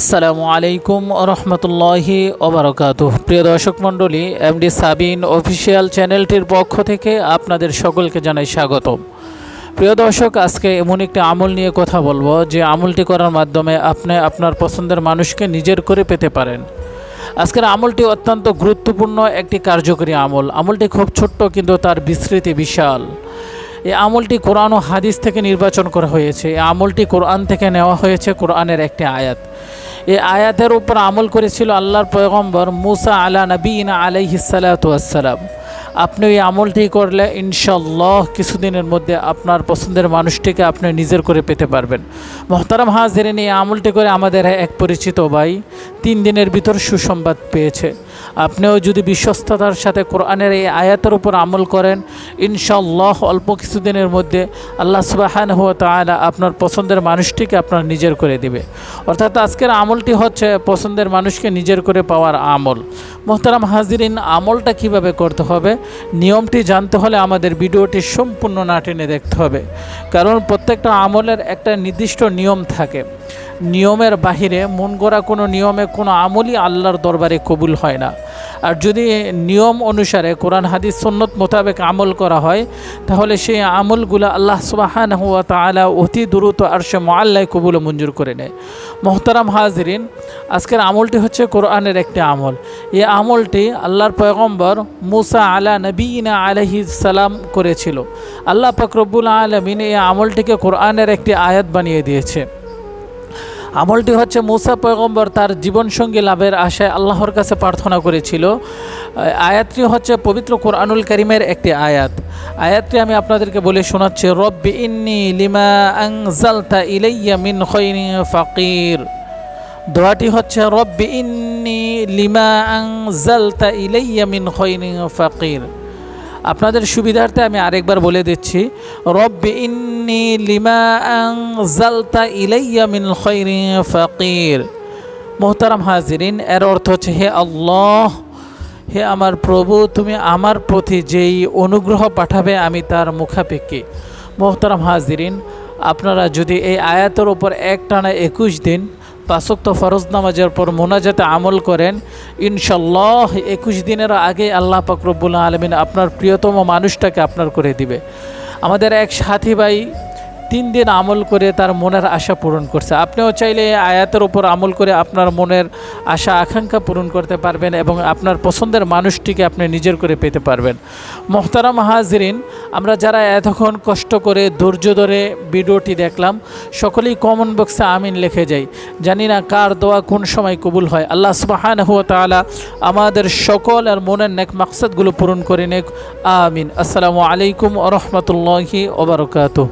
আসসালামু আলাইকুম রহমতুল্লাহি ওবরাকাত প্রিয় দর্শক মণ্ডলী, এমডি সাবিন অফিসিয়াল চ্যানেলটির পক্ষ থেকে আপনাদের সকলকে জানাই স্বাগত প্রিয় দর্শক, আজকে এমন একটি আমল নিয়ে কথা বলব, যে আমলটি করার মাধ্যমে আপনি আপনার পছন্দের মানুষকে নিজের করে পেতে পারেন। আজকের আমলটি অত্যন্ত গুরুত্বপূর্ণ একটি কার্যকরী আমল। আমলটি খুব ছোট্ট, কিন্তু তার বিস্তৃতি বিশাল। এই আমলটি কোরআন ও হাদিস থেকে নির্বাচন করা হয়েছে। এ আমলটি কোরআন থেকে নেওয়া হয়েছে কোরআনের একটি আয়াত। এ আয়াতের উপর আমল করেছিল আল্লাহর পয়গম্বর মুসা আলা নবীন আলাইহিসালাতাম আপনি ওই আমলটি করলে ইনশাল্লাহ কিছুদিনের মধ্যে আপনার পছন্দের মানুষটিকে আপনি নিজের করে পেতে পারবেন। মোহতারাম হাজিরেন, এই আমলটি করে আমাদের এক পরিচিত ভাই তিন দিনের ভিতর সুসংবাদ পেয়েছে। আপনিও যদি বিশ্বস্ততার সাথে কোরআনের এই আয়াতের উপর আমল করেন ইনশাল্লাহ অল্প কিছুদিনের মধ্যে আল্লাহ সুবাহান হুয়া তালা আপনার পছন্দের মানুষটিকে আপনার নিজের করে দিবে। অর্থাৎ আজকের আমলটি হচ্ছে পছন্দের মানুষকে নিজের করে পাওয়ার আমল। মোহতারাম হাজিরিন, আমলটা কীভাবে করতে হবে? নিয়মটি জানতে হলে আমাদের ভিডিওটি সম্পূর্ণ না টেনে দেখতে হবে। কারণ প্রত্যেকটা আমলের একটা নির্দিষ্ট নিয়ম থাকে। নিয়মের বাহিরে মন গড়া কোনো নিয়মে কোনো আমলই আল্লাহর দরবারে কবুল হয় না। আর যদি নিয়ম অনুসারে কোরআন, হাদিস, সন্নত মোতাবেক আমল করা হয়, তাহলে সেই আমলগুলো আল্লাহ সুবাহান হুয়া তালা অতি দ্রুত আর সে মোয়াল্লায় কবুল মঞ্জুর করে নেয়। মোহতারাম হাজরিন, আজকের আমলটি হচ্ছে কোরআনের একটি আমল। এই আমলটি আল্লাহর পয়গম্বর মুসা আলা নবীনা আলহি সালাম করেছিল। আল্লাহ ফকরবুল আলমিন এই আমলটিকে কোরআনের একটি আয়াত বানিয়ে দিয়েছে। আমলটি হচ্ছে মুসা পয়গম্বর তার জীবনসঙ্গী লাভের আশায় আল্লাহর কাছে প্রার্থনা করেছিল। আয়াতটি হচ্ছে পবিত্র কোরআনুল করিমের একটি আয়াত। আয়াতটি আমি আপনাদেরকে বলে শোনাচ্ছি, রব্বি ইন্নি লিমা আংজালতা ইলাইয়া মিন খৈনি ফাকির। দোয়াটি হচ্ছে, রব্বি ইন্নি লিমা আংজালতা ইলাইয়া মিন খৈনি ফাকির। আপনাদের সুবিধার্থে আমি আরেকবার বলে দিচ্ছি। রব্বি ইন্নি লিমা আংজালতা ইলাইয়া মিন খৈরি ফাকির। মোহতারাম হাজিরিন, এর অর্থ হচ্ছে, হে আল্লাহ, হে আমার প্রভু, তুমি আমার প্রতি যেই অনুগ্রহ পাঠাবে, আমি তার মুখাপেক্ষি। মোহতারাম হাজিরিন, আপনারা যদি এই আয়াতের ওপর এক টানা একুশ দিন পাঁচক্ত ফরজ নামাজের পর মোনাজাতে আমল করেন, ইনশাল্লাহ একুশ দিনের আগে আল্লাহ পাকরবুল্লা আলমিন আপনার প্রিয়তম মানুষটাকে আপনার করে দিবে। আমাদের এক সাথী ভাই তিন দিন আমল করে তার মনের আশা পূরণ করছে। আপনিও চাইলে আয়াতের ওপর আমল করে আপনার মনের আশা, আকাঙ্ক্ষা পূরণ করতে পারবেন এবং আপনার পছন্দের মানুষটিকে আপনি নিজের করে পেতে পারবেন। মোহতারাম হাজরিন, আমরা যারা এতক্ষণ কষ্ট করে ধৈর্য ধরে ভিডিওটি দেখলাম, সকলেই কমন বক্সে আমিন লিখে যাই। জানি না কার দোয়া কোন সময় কবুল হয়। আল্লাহ সুবাহান হুয়া তালা আমাদের সকল আর মনের নেক মাকসাদগুলো পূরণ করে নেক। আমিন। আসসালামু আলাইকুম রহমতুল্লাহি ওবরকাতুহ